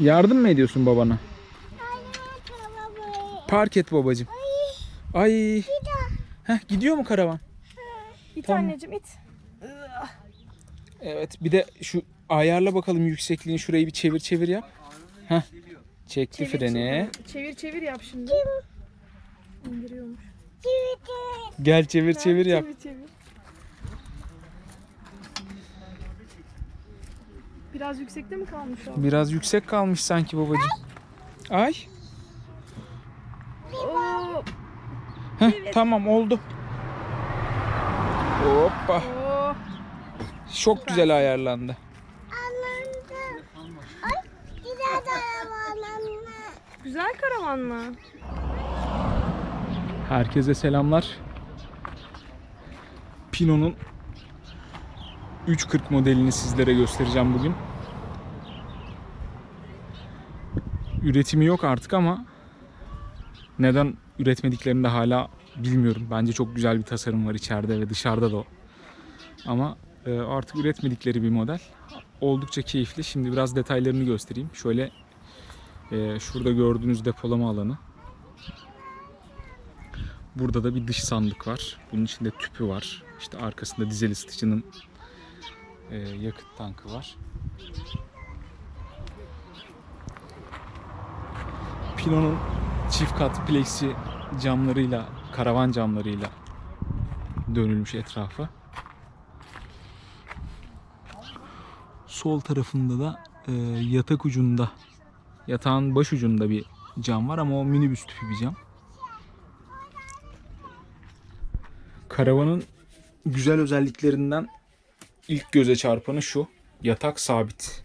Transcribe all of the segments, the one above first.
Yardım mı ediyorsun babana? Park et babacığım. Ay. Heh, gidiyor mu karavan? İt Tamam. anneciğim it. Evet bir de şu ayarla bakalım yüksekliğini şurayı bir çevir çevir yap. Heh. Çekti Çevir, freni. Çevir çevir, yap şimdi. İndiriyormuş. Gel çevir çevir yap. Çevir çevir. Biraz yüksekte mi kalmış o? Biraz yüksek kalmış sanki babacığım. Ay. Oo, Heh, tamam oldu. Hoppa. oo. Çok güzel ayarlandı. Güzel karavan mı? Herkese selamlar. Pino'nun 340 modelini sizlere göstereceğim bugün. Üretimi yok artık ama neden üretmediklerini de hala bilmiyorum. Bence çok güzel bir tasarım var içeride ve dışarıda da o. Ama e, artık üretmedikleri bir model. Oldukça keyifli. Şimdi biraz detaylarını göstereyim. Şöyle e, şurada gördüğünüz depolama alanı. Burada da bir dış sandık var. Bunun içinde tüpü var. İşte arkasında dizel ısıtıcının e, yakıt tankı var. Pino'nun çift kat plexi camlarıyla, karavan camlarıyla dönülmüş etrafı. Sol tarafında da e, yatak ucunda, yatağın baş ucunda bir cam var ama o minibüs tüpü bir cam. Karavanın güzel özelliklerinden ilk göze çarpanı şu. Yatak sabit.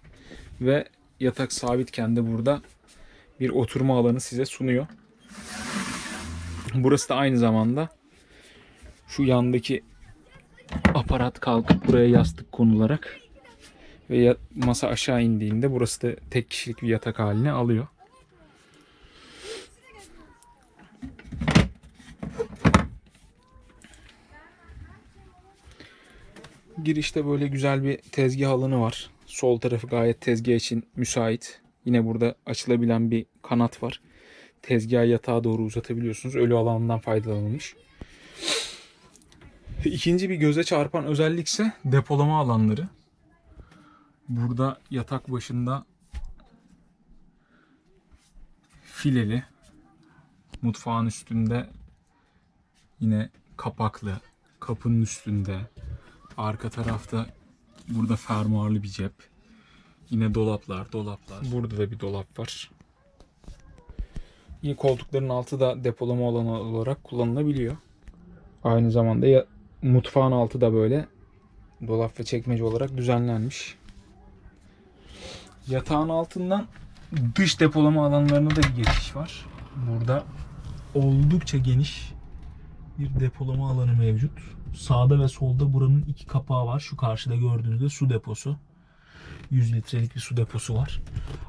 Ve yatak sabitken de burada bir oturma alanı size sunuyor. Burası da aynı zamanda şu yandaki aparat kalkıp buraya yastık konularak ve masa aşağı indiğinde burası da tek kişilik bir yatak haline alıyor. Girişte böyle güzel bir tezgah alanı var. Sol tarafı gayet tezgah için müsait. Yine burada açılabilen bir kanat var. Tezgah yatağa doğru uzatabiliyorsunuz. Ölü alanından faydalanılmış. İkinci bir göze çarpan özellik ise depolama alanları. Burada yatak başında fileli, mutfağın üstünde yine kapaklı, kapının üstünde, arka tarafta burada fermuarlı bir cep. Yine dolaplar, dolaplar. Burada da bir dolap var. Yine koltukların altı da depolama alanı olarak kullanılabiliyor. Aynı zamanda ya mutfağın altı da böyle dolap ve çekmece olarak düzenlenmiş. Yatağın altından dış depolama alanlarına da bir geçiş var. Burada oldukça geniş bir depolama alanı mevcut. Sağda ve solda buranın iki kapağı var. Şu karşıda gördüğünüzde su deposu. 100 litrelik bir su deposu var.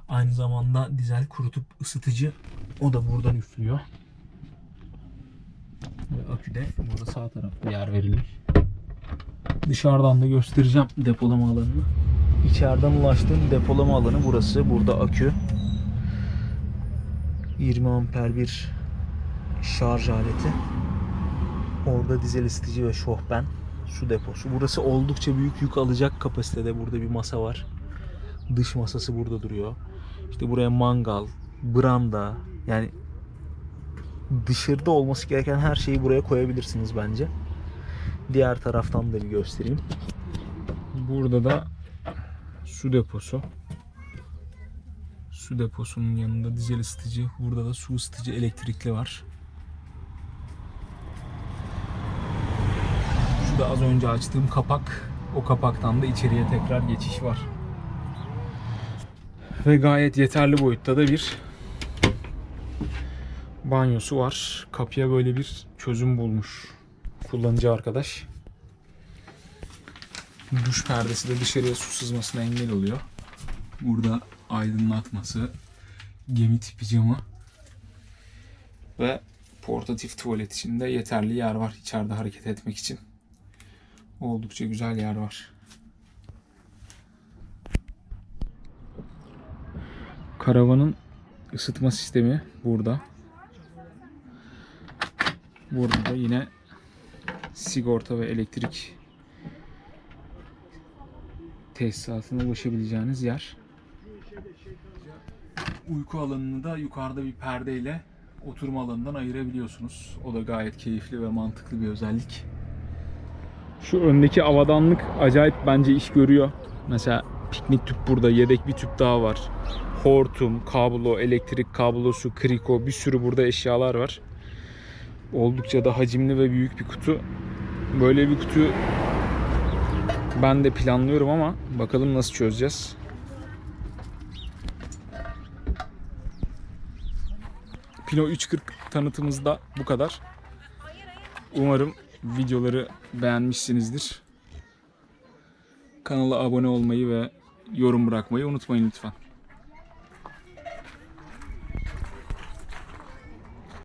Aynı zamanda dizel kurutup ısıtıcı o da buradan üflüyor. Ve akü de burada sağ tarafta yer verilmiş. Dışarıdan da göstereceğim depolama alanını. İçeriden ulaştığım depolama alanı burası. Burada akü. 20 amper bir şarj aleti. Orada dizel ısıtıcı ve şofben su deposu. Burası oldukça büyük yük alacak kapasitede. Burada bir masa var. Dış masası burada duruyor. İşte buraya mangal, branda yani dışarıda olması gereken her şeyi buraya koyabilirsiniz bence. Diğer taraftan da bir göstereyim. Burada da su deposu. Su deposunun yanında dizel ısıtıcı. Burada da su ısıtıcı elektrikli var. Şu da az önce açtığım kapak. O kapaktan da içeriye tekrar geçiş var. Ve gayet yeterli boyutta da bir banyosu var. Kapıya böyle bir çözüm bulmuş kullanıcı arkadaş. Duş perdesi de dışarıya su sızmasına engel oluyor. Burada aydınlatması, gemi tipi camı ve portatif tuvalet için de yeterli yer var içeride hareket etmek için. Oldukça güzel yer var. Karavanın ısıtma sistemi burada. Burada da yine sigorta ve elektrik tesisatına ulaşabileceğiniz yer. Uyku alanını da yukarıda bir perdeyle oturma alanından ayırabiliyorsunuz. O da gayet keyifli ve mantıklı bir özellik. Şu öndeki avadanlık acayip bence iş görüyor. Mesela piknik tüp burada, yedek bir tüp daha var. Hortum, kablo, elektrik kablosu, kriko bir sürü burada eşyalar var. Oldukça da hacimli ve büyük bir kutu. Böyle bir kutu ben de planlıyorum ama bakalım nasıl çözeceğiz. Pino 340 tanıtımız da bu kadar. Umarım videoları beğenmişsinizdir. Kanala abone olmayı ve yorum bırakmayı unutmayın lütfen.